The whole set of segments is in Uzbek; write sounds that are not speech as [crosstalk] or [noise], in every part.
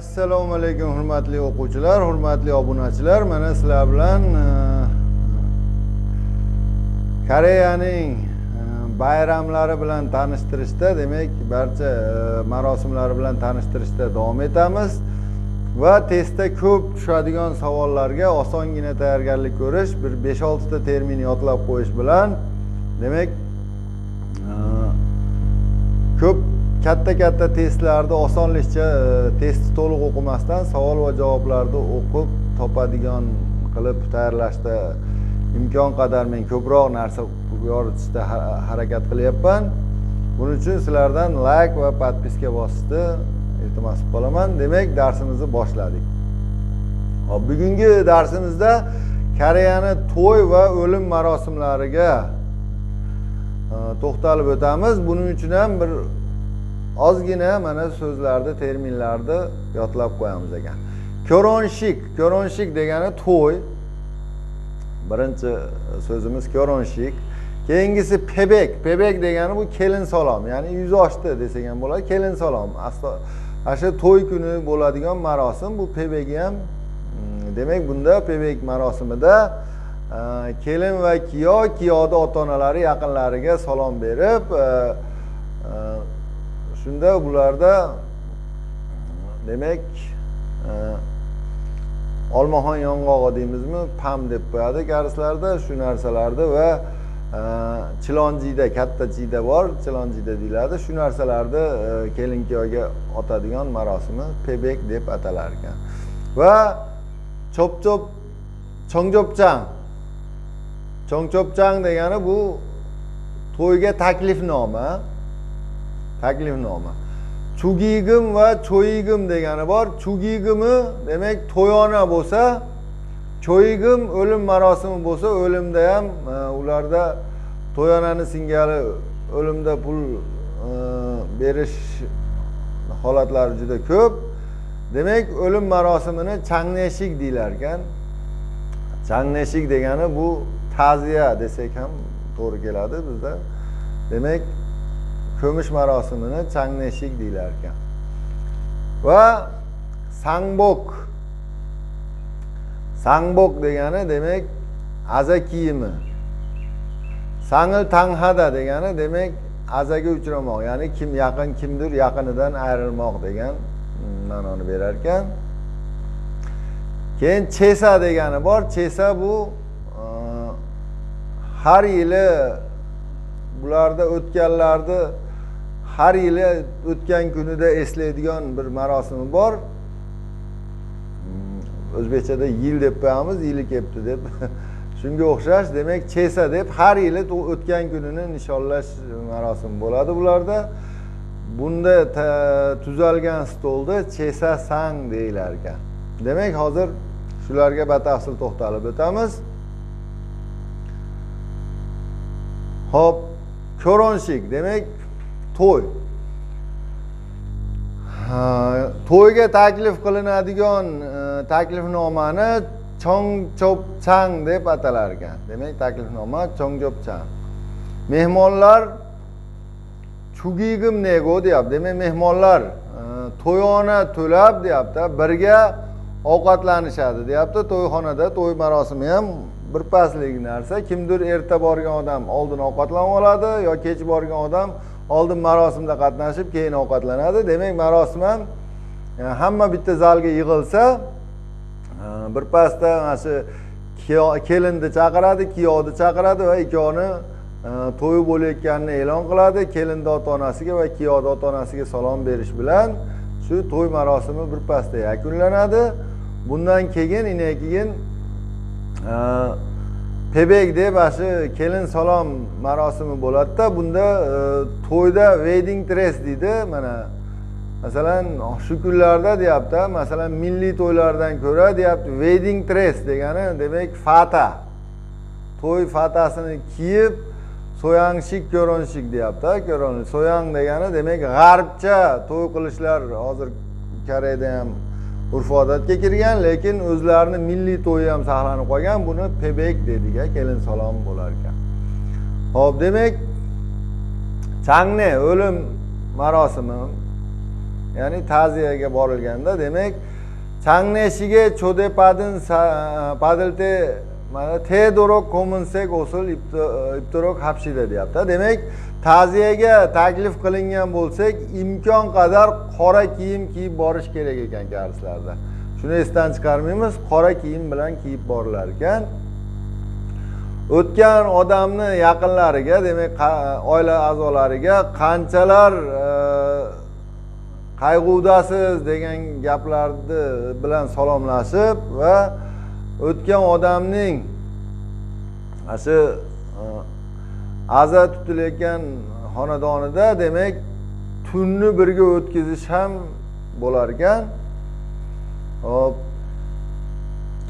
assalomu alaykum hurmatli o'quvchilar hurmatli obunachilar. Mana sizlar bilan e, koreyaning e, bayramlari bilan tanishtirishda demak barcha e, marosimlari bilan tanishtirishda davom etamiz. Va testda ko'p tushadigan savollarga osongina tayyorgarlik ko'rish bir besh oltita termin yodlab qo'yish bilan demak katta katta testlarni osonlikcha test testni to'liq o'qimasdan savol va javoblarni o'qib topadigan qilib tayyorlashda imkon qadar men ko'proq narsa yoritishda harakat qilyapman. Buning uchun sizlardan layk va подписка bosishni iltimos qilib qolaman demak darsimizni boshladik. Hop bugungi darsimizda koreyani to'y va o'lim marosimlariga e, to'xtalib o'tamiz. Buning uchun ham bir ozgina mana so'zlarni terminlarni yodlab qo'yamiz ekan. Ko'ronshik ko'ronshik degani to'y. Birinchi so'zimiz ko'ronshik. Keyingisi pebek. Pebek degani bu kelin salom ya'ni yuz ochdi desak ham bo'ladi kelin salom. Ana shu to'y kuni bo'ladigan marosim. Bu pebegi ham mm, demak bunda pebek marosimida e, kelin va kuyov kuyovni ota onalari yaqinlariga salom berib e, e, shunda bularda demak e, olmaxon yong'og'i deymizmi pam deb qo'yadi garislarda shu narsalarni va e, chilonjiyda katta jiyda bor chilonjiyda deyiladi. Shu narsalarni e, kelin kuyovga otadigan marosimi pebek deb atalar ekan va cho'p chongcho'pchang. Chongcho'pchang degani bu to'yga taklifnoma taklifnoma. Chugigim va cho'yigim degani bor. Chugigimi demak to'yona bo'lsa cho'yigim o'lim marosimi bo'lsa o'limda ham e, ularda to'yonani singari o'limda pul e, berish holatlari juda ko'p. Demak o'lim marosimini changneshik deyilar ekan. Changneshik degani bu ta'ziya desak ham to'g'ri keladi bizda. Demak ko'mish marosimini changneshik deyilar ekan. Va sangbok. Sangbok degani demak aza kiyimi. Sangil tanhada degani demak azaga uchramoq ya'ni kim yaqin kimdir yaqinidan ayrilmoq degan ma'noni berar ekan. Keyin chesa degani bor. Chesa bu e, har yili bularda o'tganlarni har yili o'tgan kunida eslaydigan bir marosimi bor. Hmm, O'zbekchada yil deb qo'yamiz yili kelibdi deb. [laughs] Shunga o'xshash demak chesa deb har yili o'tgan kunini nishonlash marosimi bo'ladi bularda. Bunda tuzalgan stolda chesa sang deyilar ekan demak hozir shularga batafsil to'xtalib o'tamiz. Hop, ko'ronshik. Demak to'y. To'yga taklif qilinadigan e, taklifnomani chongchopchang deb atalar ekan. Demak, taklifnoma chongchopchang. Mehmonlar chugigim nego deyapti. Demak, mehmonlar to'yona to'lab deyapti, birga ovqatlanishadi deyapti. To'yxonada to'y marosimi ham birpaslik narsa. Kimdir erta borgan odam oldin ovqatlanib oladi yo kech borgan odam oldin marosimda qatnashib keyin ovqatlanadi. Demak, marosim ham e, hamma bitta zalga yig'ilsa, birpasda bir mana shu kelinni chaqiradi, kuyovni chaqiradi va ikkovini e, to'yi bo'layotganini e'lon qiladi. Kelinni ota-onasiga va kuyovni ota-onasiga salom berish bilan shu to'y marosimi birpasda yakunlanadi. Bundan keyin keyin e, pebek deb shu kelin salom marosimi bo'ladida bunda e, to'yda wedding dress deydi. Mana masalan oh, shu kunlarda deyapti masalan milliy to'ylardan ko'ra deyapti wedding dress degani demak fata. To'y fatasini kiyib so'yangshik ko'rinishik deyapti ko'rinish so'yang degani demak g'arbcha to'y qilishlar hozir koreyada ham urf odatga kirgan lekin o'zlarini milliy to'yi ham saqlanib qolgan buni pebek deydik kelin salom bo'lar ekan ho'p demak changni o'lim marosimi ya'ni ta'ziyaga borilganda demak changneshige cho'depadin padilte mana tedorok ko'minsek usul ibtirok habshida deyapti demak ta'ziyaga taklif qilingan bo'lsak imkon qadar qora kiyim kiyib borish kerak ekan karslarda shuni esdan chiqarmaymiz qora kiyim bilan kiyib borilar ekan o'tgan odamni yaqinlariga demak oila a'zolariga qanchalar e, qayg'udasiz degan gaplarni bilan salomlashib va o'tgan odamning mana shu e, aza tutilayotgan xonadonida demak tunni birga o'tkazish ham bo'lar ekan hop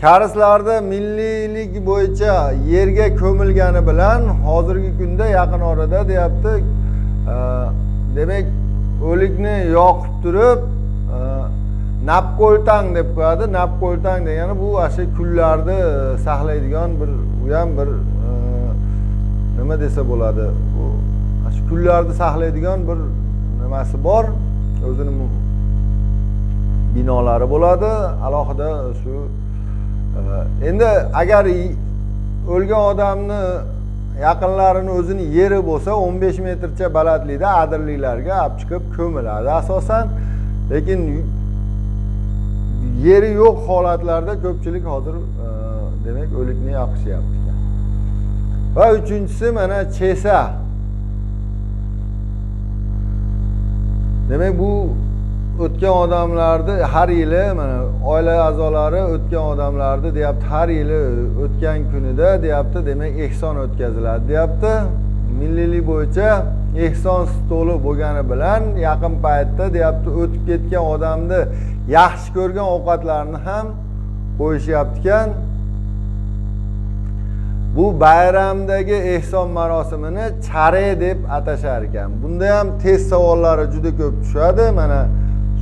karislarda milliylik bo'yicha yerga ko'milgani bilan hozirgi kunda yaqin orada deyapti. E, demak o'likni yoqib turib e, napko'ltang deb qo'yadi. Napko'ltang degani bu ana shu kullarni saqlaydigan bir u ham bir e, nima desa bo'ladi. Bu ana shu kullarni saqlaydigan bir nimasi bor. O'zini binolari bo'ladi. Alohida shu e, endi agar o'lgan odamni yaqinlarini o'zini yeri bo'lsa o'n besh metrcha balandlikda adirliklarga olib chiqib ko'miladi asosan. Lekin yeri yo'q holatlarda ko'pchilik hozir e, demak o'likni yoqishyapti. Ekan va uchinchisi mana chesa. Demak bu o'tgan odamlarni har yili mana oila a'zolari o'tgan odamlarni deyapti har yili o'tgan kunida deyapti demak ehson o'tkaziladi deyapti. Milliylik bo'yicha ehson stoli bo'lgani bilan yaqin paytda deyapti o'tib ketgan odamni yaxshi ko'rgan ovqatlarni ham qo'yishyapti ekan bu bayramdagi ehson marosimini chare deb atashar ekan. Bunda ham test savollari juda ko'p tushadi. Mana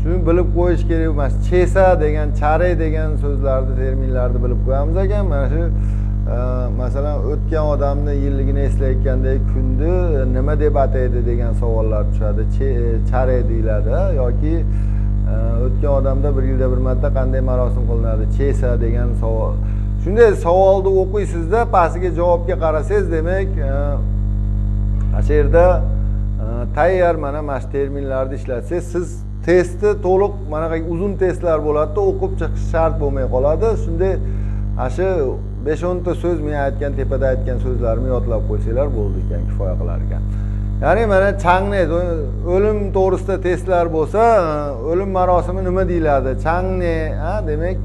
shuni bilib qo'yish kerak emas. Chesa degan chare degan so'zlarni terminlarni bilib qo'yamiz ekan. Mana shu masalan o'tgan odamni yilligini eslayotgandek kunni nima deb ataydi degan savollar tushadi. E, chare deyiladi yoki e, o'tgan odamda bir yilda bir marta qanday marosim qilinadi chesa degan savol. Shunday savolni o'qiysizda pastiga javobga qarasangiz demak e, ana shu yerda tayyor mana mana shu terminlarni ishlatsangiz siz testni to'liq manaqa uzun testlar bo'ladida o'qib chiqish shart bo'lmay qoladi. Shunday ana shu besh o'nta so'z men aytgan tepada aytgan so'zlarimni yodlab qo'ysanglar bo'ldi ekan kifoya qilar ekan ya'ni mana changni o'lim to'g'risida testlar bo'lsa o'lim marosimi nima deyiladi? Changni demak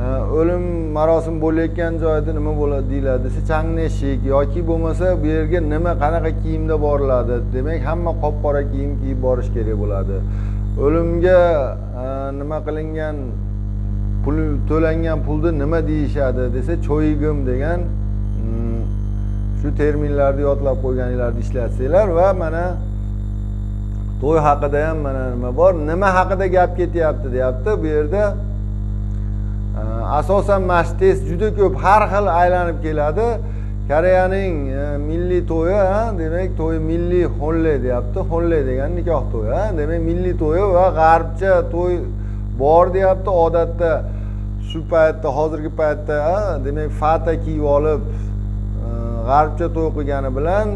e, o'lim marosimi bo'layotgan joyda nima bo'ladi deyiladi desa changneshik yoki bo'lmasa bu yerga nima qanaqa kiyimda boriladi? Demak hamma qop qora kiyim kiyib borish kerak bo'ladi. O'limga e, nima qilingan pul to'langan pulni nima deyishadi desa cho'yigim degan mm, shu terminlarni yodlab qo'yganinglarni ishlatsanglar va mana to'y haqida ham mana nima bor? Nima haqida gap ketyapti deyapti. Bu yerda e, asosan mana shu test juda ko'p har xil aylanib keladi. Koreyaning e, milliy to'yi demak to'y milliy honle deyapti. Honle degani nikoh to'yi demak milliy to'yi va g'arbcha to'y bor deyapti. Odatda shu paytda hozirgi paytda demak fata kiyib olib e, g'arbcha to'y qilgani bilan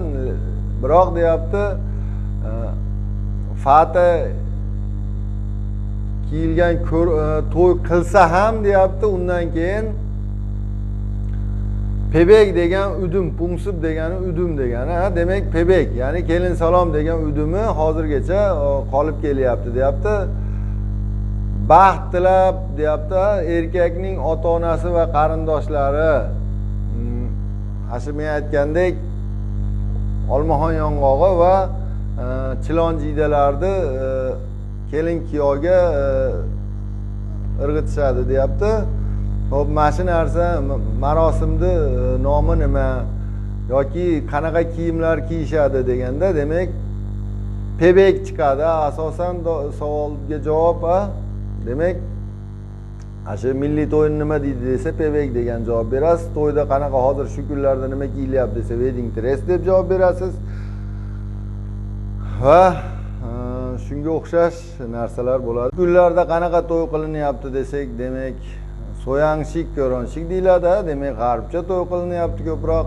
biroq deyapti e, fata kiyilgan e, to'y qilsa ham deyapti undan keyin pebek degan udum pungsib degani udum degani demak pebek ya'ni kelin salom degan udumi hozirgacha qolib kelyapti deyapti. Baxt tilab deyapti erkakning ota onasi va qarindoshlari. Hmm, men aytgandek olmaxon yong'og'i va e, chilon jiydalarni e, kelin kuyovga e, irg'itishadi deyapti. Ho'p mana shu narsa marosimni nomi nima yoki qanaqa kiyimlar kiyishadi deganda demak pebek chiqadi. Asosan savolga javob demak ana shu milliy to'yni nima deydi desa pebek degan javob berasiz. To'yda qanaqa hozir shu kunlarda nima kiyilyapti desa wedding dress deb javob berasiz. Va shunga o'xshash narsalar bo'ladi. Kunlarda qanaqa to'y qilinyapti desak demak so'yangshik ko'ronshik deyiladi demak g'arbcha to'y qilinyapti ko'proq.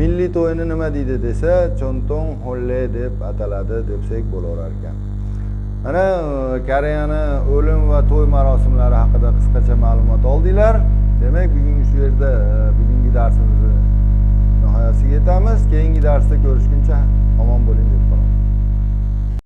Milliy to'yni nima deydi desa cho'ntong holle deb ataladi desak bo'laverar ekan mana koreyani o'lim va to'y marosimlari haqida qisqacha ma'lumot oldinglar. Demak bugun shu yerda e, bugungi darsimizni nihoyasiga yetamiz. Keyingi darsda ko'rishguncha omon bo'ling